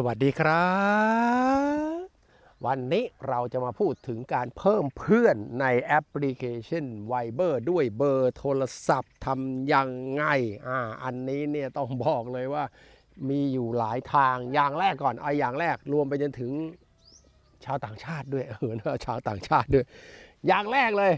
สวัสดีครับ วันนี้เราจะมาพูดถึงการเพิ่มเพื่อนในแอปพลิเคชัน Viber ด้วยเบอร์โทรศัพท์ทำยังไงอ่าอันนี้เนี่ยต้องบอกเลยว่ามีอยู่หลายทางอย่างแรกก่อนเอาอย่างแรกรวมไปจนถึงชาวต่างชาติด้วยเออชาวต่างชาติด้วย อย่างแรกเลย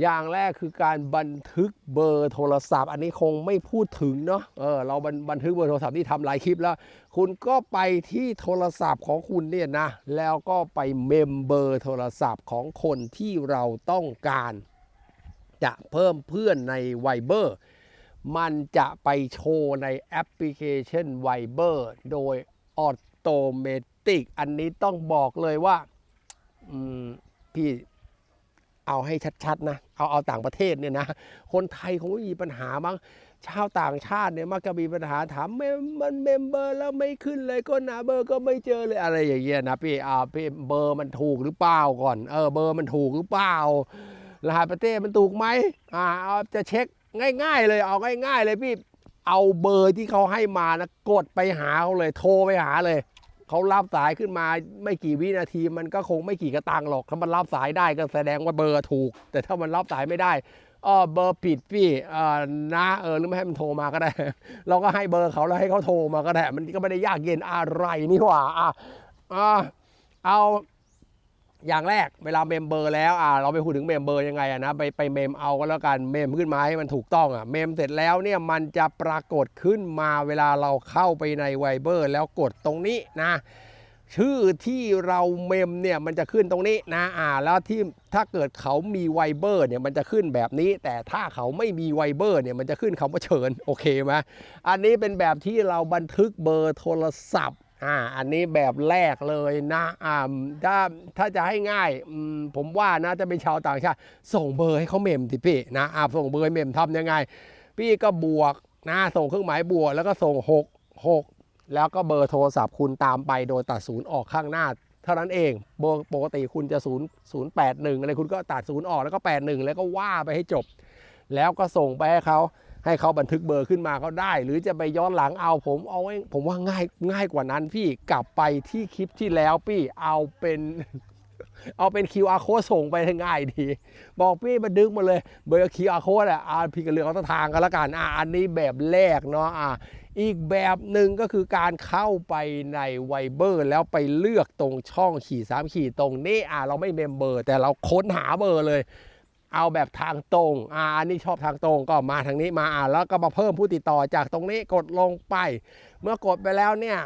อย่างแรกคือการบันทึกเบอร์โทรศัพท์ อันนี้คงไม่พูดถึงเนาะเออเราบันบันทึกเบอร์โทรศัพท์ที่ทำหลายคลิปแล้ว คุณก็ไปที่โทรศัพท์ของคุณเนี่ยนะ แล้วก็ไปเมมเบอร์โทรศัพท์ของคนที่เราต้องการ จะเพิ่มเพื่อนใน Viber มันจะไปโชว์ในแอปพลิเคชัน Viber โดยออโตเมติกอันนี้ต้องบอกเลยว่าพี่ เอาให้ชัดๆนะเอาเอาต่างประเทศเนี่ยนะคนไทยคงไม่มีปัญหามั้งชาวต่างชาติเนี่ยมักจะมีปัญหาถามเมมมันเมมเบอร์แล้วไม่ขึ้นเลยก็หนาเบอร์ก็ไม่เจอเลยอะไรอย่างเงี้ยนะพี่อ่าพี่เบอร์มันถูกหรือเปล่าก่อนเออเบอร์มันถูกหรือเปล่ารหัสประเทศมันถูกไหมอ่าเอาจะเช็คง่าย ๆ เลยเอาง่าย ๆ เลยพี่เอาเบอร์ที่เขาให้มานะกดไปหาเขาเลยโทรไปหาเลย เขารับสายขึ้นมาไม่กี่วินาทีมันก็คงไม่กี่กระตังหรอกถ้ามันรับสายได้ก็แสดงว่าเบอร์ถูก แต่ถ้ามันรับสายไม่ได้อ๋อเบอร์ผิดพี่เอ่อนะเออหรือไม่ให้มันโทรมาก็ได้ เราก็ให้เบอร์เขาแล้วให้เขาโทรมาก็ได้ มันก็ไม่ได้ยากเย็นอะไรนี่หว่าอะอะเอา อย่างแรกเวลาเมมเบอร์แล้วอะเราไปพูดถึงเมมเบอร์ยังไงอะนะไปไปเมมเอาก็แล้วกันเมมขึ้นมาให้มันถูกต้องอะเมมเสร็จแล้วเนี่ยมันจะปรากฏขึ้นมาเวลาเราเข้าไปในไวเบอร์แล้วกดตรงนี้นะชื่อที่เราเมมเนี่ยมันจะขึ้นตรงนี้นะอ่าแล้วที่ถ้าเกิดเขามีไวเบอร์เนี่ยมันจะขึ้นแบบนี้ แต่ถ้าเขาไม่มีไวเบอร์เนี่ยมันจะขึ้นคำว่าเชิญโอเคไหมอันนี้เป็นแบบที่เราบันทึกเบอร์โทรศัพท์ อ่าอันนี้แบบแรกเลยนะอ่าถ้าถ้าจะให้ง่ายผมว่านะจะเป็นชาวต่างชาติส่งเบอร์ให้เขาเมมทีพี่นะอ่าส่งเบอร์เมมทำยังไง พี่ก็บวกนะส่งเครื่องหมายบวกแล้วก็ส่ง 6 6 แล้วก็เบอร์โทรศัพท์คุณตามไปโดยตัดศูนย์ออกข้างหน้า เท่านั้นเองเบอร์ปกติคุณจะ0 0 8 1อะไรคุณก็ตัดศูนย์ออกแล้วก็ 8 1 แล้วก็ว่าไปให้จบ แล้วก็ส่งไปให้เขา ให้เขาบันทึกเบอร์ขึ้นมาเขาได้ หรือจะไปย้อนหลังเอาผมเอาไว้ผมว่าง่ายง่ายกว่านั้นพี่กลับไปที่คลิปที่แล้วพี่เอาเป็นเอาเป็น QR code ส่งไปง่ายดี บอกพี่มาดึงมาเลย เบอร์ QR code อะอ่าพี่ก็เลือกเอาต้นทางกันละกันอ่าอันนี้แบบแรกเนาะอ่าอีกแบบหนึ่งก็คือการเข้าไปในไวเบอร์แล้วไปเลือกตรงช่องขีดสามขีดตรงนี้อ่าเราไม่เมมเบอร์ แต่เราค้นหาเบอร์เลย เอาแบบทางตรงอ่าอันนี้ชอบทางตรงก็มาทางนี้มาอ่าแล้วก็มาเพิ่มผู้ติดต่อจากตรงนี้กดลงไป เมื่อกดไปแล้วเนี่ย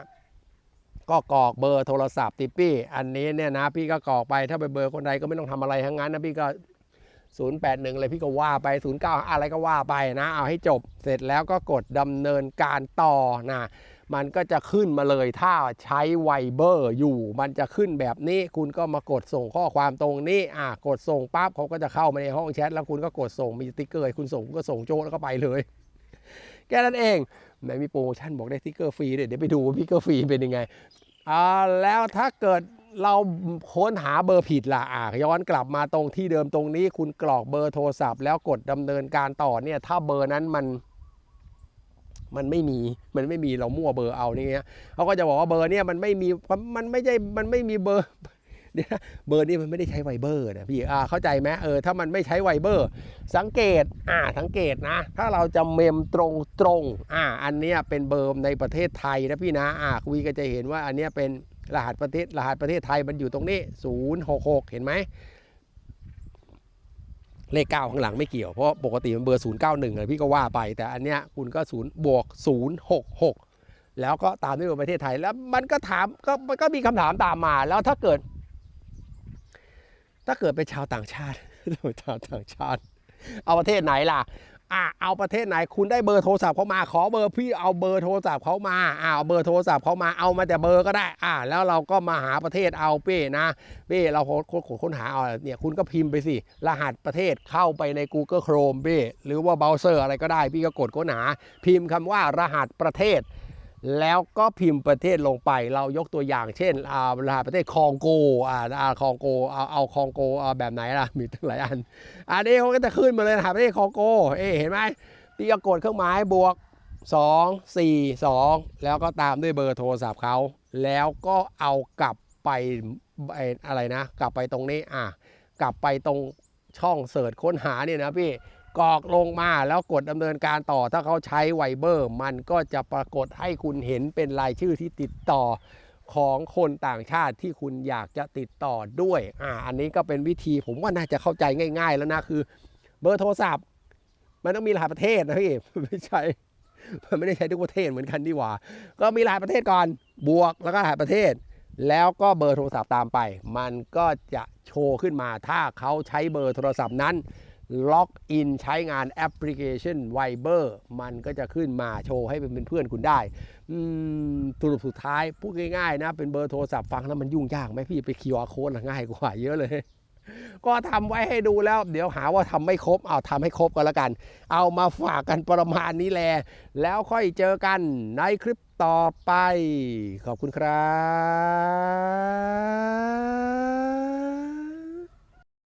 ก็กรอกเบอร์โทรศัพท์ติปี้ อันนี้เนี่ยนะพี่ก็กรอกไปถ้าไปเบอร์คนใดก็ไม่ต้องทำอะไรทั้งนั้นนะพี่ก็ 081 เลยพี่ก็ว่าไป 09 อะไรก็ว่าไปนะ เอาให้จบเสร็จแล้วก็กดดำเนินการต่อนะ มันก็จะขึ้นมาเลยถ้าใช้ไวเบอร์อยู่ มันจะขึ้นแบบนี้คุณก็มากดส่งข้อความตรงนี้อะกดส่งปั๊บเขาก็จะเข้ามาในห้องแชทแล้วคุณก็กดส่งมีสติ๊กเกอร์คุณส่งก็ส่งโจ้แล้วก็ไปเลยแค่นั้นเองไหนมีโปรโมชั่นบอกได้สติ๊กเกอร์ฟรีเดี๋ยวเดี๋ยวไปดูว่าสติ๊กเกอร์ฟรีเป็นยังไงอ่าแล้วถ้าเกิดเราค้นหาเบอร์ผิดละอะย้อนกลับมาตรงที่เดิมตรงนี้ คุณกรอกเบอร์โทรศัพท์ แล้วกดดำเนินการต่อเนี่ยถ้าเบอร์นั้นมัน มันไม่มีมันไม่มีเรามั่วเบอร์เอานี่เงี้ยเขาก็จะบอกว่าเบอร์เนี่ยมันไม่มีมันไม่ใช่มันไม่มีเบอร์เดี๋ยวเบอร์นี่มันไม่ได้ใช้ไวเบอร์นะพี่อ่าเข้าใจไหมเออถ้ามันไม่ใช้ไวเบอร์ สังเกตอ่าสังเกตนะ ถ้าเราจะเมมตรงตรงอ่าอันเนี้ยเป็นเบอร์ในประเทศไทยนะพี่นะอ่าคุยก็จะเห็นว่าอันเนี้ยเป็นรหัสประเทศรหัสประเทศไทยมันอยู่ตรงนี้ 066 เห็นไหม เลขเก้าข้างหลังไม่เกี่ยว เพราะปกติมันเบอร์ 091เลยพี่ก็ว่าไป แต่อันเนี้ยคุณก็0บวก 066 แล้วก็ตามด้วยประเทศไทย แล้วมันก็ถามก็มันก็มีคำถามตามมา แล้วถ้าเกิด ถ้าเกิดเป็นชาวต่างชาติชาวต่างชาติ เอาประเทศไหนล่ะ อะเอาประเทศไหนคุณได้เบอร์โทรศัพท์เขามาขอเบอร์พี่เอาเบอร์โทรศัพท์เขามาอ่าเอาเบอร์โทรศัพท์เขามาเอามาแต่เบอร์ก็ได้อ่าแล้วเราก็มาหาประเทศเอาเป้นะเป้เราค้นค้นค้นหาเอาเนี่ยคุณก็พิมพ์ไปสิ รหัสประเทศเข้าไปใน Google Chrome เป้หรือว่าเบราว์เซอร์อะไรก็ได้ พี่ก็กดค้นหาพิมพ์คำว่ารหัสประเทศ แล้วก็พิมพ์ประเทศลงไป เรายกตัวอย่างเช่นอ่ารหัสประเทศคองโกอ่าคองโกเอาเอาคองโกเอาแบบไหนล่ะมีตั้งหลายอัน อันนี้เขาก็จะขึ้นมาเลยรหัสประเทศคองโกเอ๊เห็นไหมพี่ก็กดเครื่องหมายบวก 2 4 2 แล้วก็ตามด้วยเบอร์โทรศัพท์เขาแล้วก็เอากลับไปไอ้อะไรนะ กลับไปตรงนี้อะกลับไปตรงช่องเสิร์ชค้นหาเนี่ยนะพี่ กรอกลงมาแล้วกดดำเนินการต่อถ้าเขาใช้ไวเบอร์ มันก็จะปรากฏให้คุณเห็นเป็นรายชื่อที่ติดต่อของคนต่างชาติที่คุณอยากจะติดต่อด้วยอ่าอันนี้ก็เป็นวิธีผมว่าน่าจะเข้าใจง่าย ๆ แล้วนะคือ เบอร์โทรศัพท์ มันต้องมีรหัสประเทศนะพี่ไม่ใช่มันไม่ได้ใช้ทุกประเทศเหมือนกันดีหว่า ก็มีรหัสประเทศก่อนบวกแล้วก็รหัสประเทศ แล้วก็เบอร์โทรศัพท์ตามไป มันก็จะโชว์ขึ้นมาถ้าเขาใช้เบอร์โทรศัพท์นั้น ล็อกอินใช้งานแอปพลิเคชัน Viber มันก็จะขึ้นมาโชว์ให้เป็นเพื่อนคุณได้สรุปสุดท้ายพูดง่ายๆนะ เป็นเบอร์โทรศัพท์ฟังแล้วมันยุ่งยากไหมพี่ไปคิวอาร์โค้ดง่ายกว่าเยอะเลย ก็ทำไว้ให้ดูแล้ว เดี๋ยวหาว่าทำไม่ครบ เอาทำให้ครบกันแล้วกัน เอามาฝากกันประมาณนี้แหละแล้วค่อยเจอกันในคลิปต่อไป ขอบคุณครับ